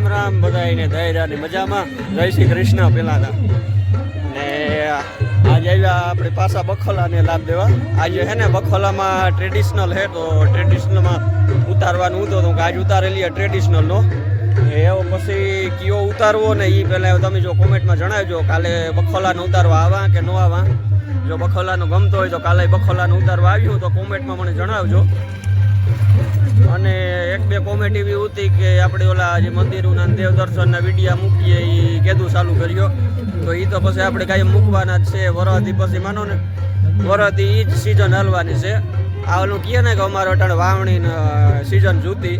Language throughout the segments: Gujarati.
રામ રામ બધા એને દયરાની મજામાં. જય શ્રી કૃષ્ણ પેલાના ને આજે આવ્યા આપણે પાછા બખોલાને લાભ દેવા. આજે હે ને બખોલામાં ટ્રેડિશનલ હે તો ટ્રેડિશનલમાં ઉતારવાનું હતું. તો આજ ઉતારેલી ટ્રેડિશનલનો એવો પછી કયો ઉતારવો ને એ પહેલાં તમે જો કોમેન્ટમાં જણાવજો. કાલે બખોલાને ઉતારવા આવા કે ન આવા? જો બખોલાનું ગમતો હોય તો કાલે બખોલાનું ઉતારવા આવ્યું તો કોમેન્ટમાં મને જણાવજો. અને એક બે કોમેડી એવી હતી કે આપણે ઓલા જે મંદિરોના દેવ દર્શનના વિડીયા મૂકીએ એ કેદું ચાલુ કર્યો. તો એ તો પછી આપણે કાંઈ મૂકવાના જ છે. વરદી પછી માનો ને વરદી એ જ સિઝન હલવાની છે. આ ઓલું કહે ને કે અમારે અટાણે વાવણી સિઝન જૂતી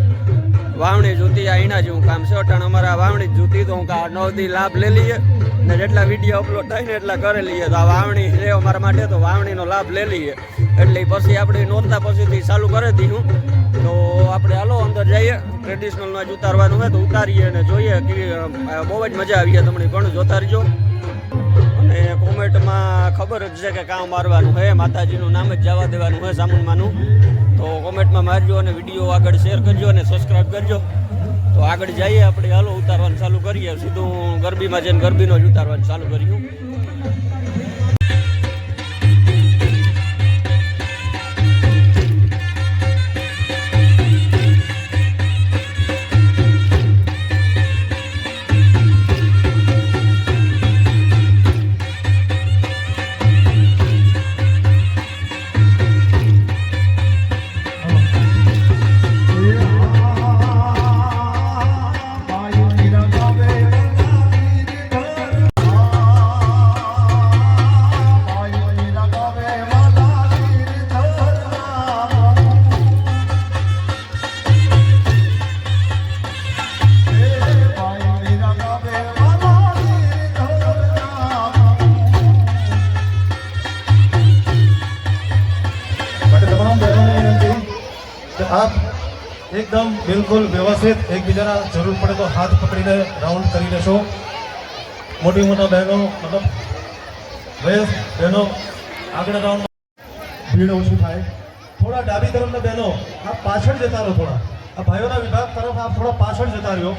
વાવણી જૂતી આ એના જેવું કામ છે. અટાણે અમારા વાવણી જૂતી તો હું કા નવ લાભ લઈ લઈએ. ને જેટલા વીડિયો અપલોડ થાય ને એટલા કરી લઈએ. તો આ વાવણી છે અમારા માટે તો વાવણીનો લાભ લઈ લઈએ. એટલે પછી આપણે નોંધતા પછીથી ચાલુ કરી દીધું તો આપણે હાલો અંદર જઈએ. ટ્રેડિશનલમાં જ ઉતારવાનું હોય તો ઉતારીએ અને જોઈએ કે બહુ જ મજા આવી તમને ઘણું જોતા રહીજો. અને કોમેન્ટમાં ખબર જ છે કે કામ મારવાનું હોય. માતાજીનું નામ જ જવા દેવાનું હોય સામુનમાંનું તો કોમેન્ટમાં મારજો અને વીડિયો આગળ શેર કરજો અને સબસ્ક્રાઈબ કરજો. તો આગળ જઈએ આપણે. હાલો, ઉતારવાનું ચાલુ કરીએ. સીધું ગરબીમાં જઈને ગરબીનો જ ઉતારવાનું ચાલુ કર્યું. બિલકુલ વ્યવસ્થિત. એકબીજાના જરૂર પડે તો હાથ પકડીને રાઉન્ડ કરી લેશો. મોટી મોટા બહેનો, મતલબ બહેનો આગળ રાઉન્ડ ભીડ ઓછી થાય. થોડા ડાબી તરફના બહેનો આ પાછળ જતા રહો થોડા. આ ભાઈઓના વિભાગ તરફ આપ થોડા પાછળ જતા રહ્યો.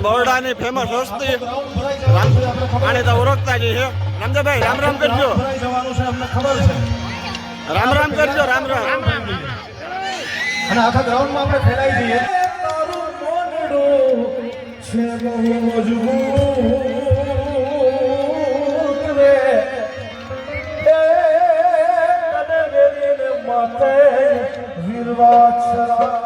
બરોડાની ફેમસ વસ્તી આને તો ઓળખતા જ છે રામદેવભાઈ રામ રામ કરજો રામ રામ કરજો રામ રામ અને આખા ગ્રાઉન્ડમાં આપણે ફેલાઈ જઈએ માતે વિરવાચરા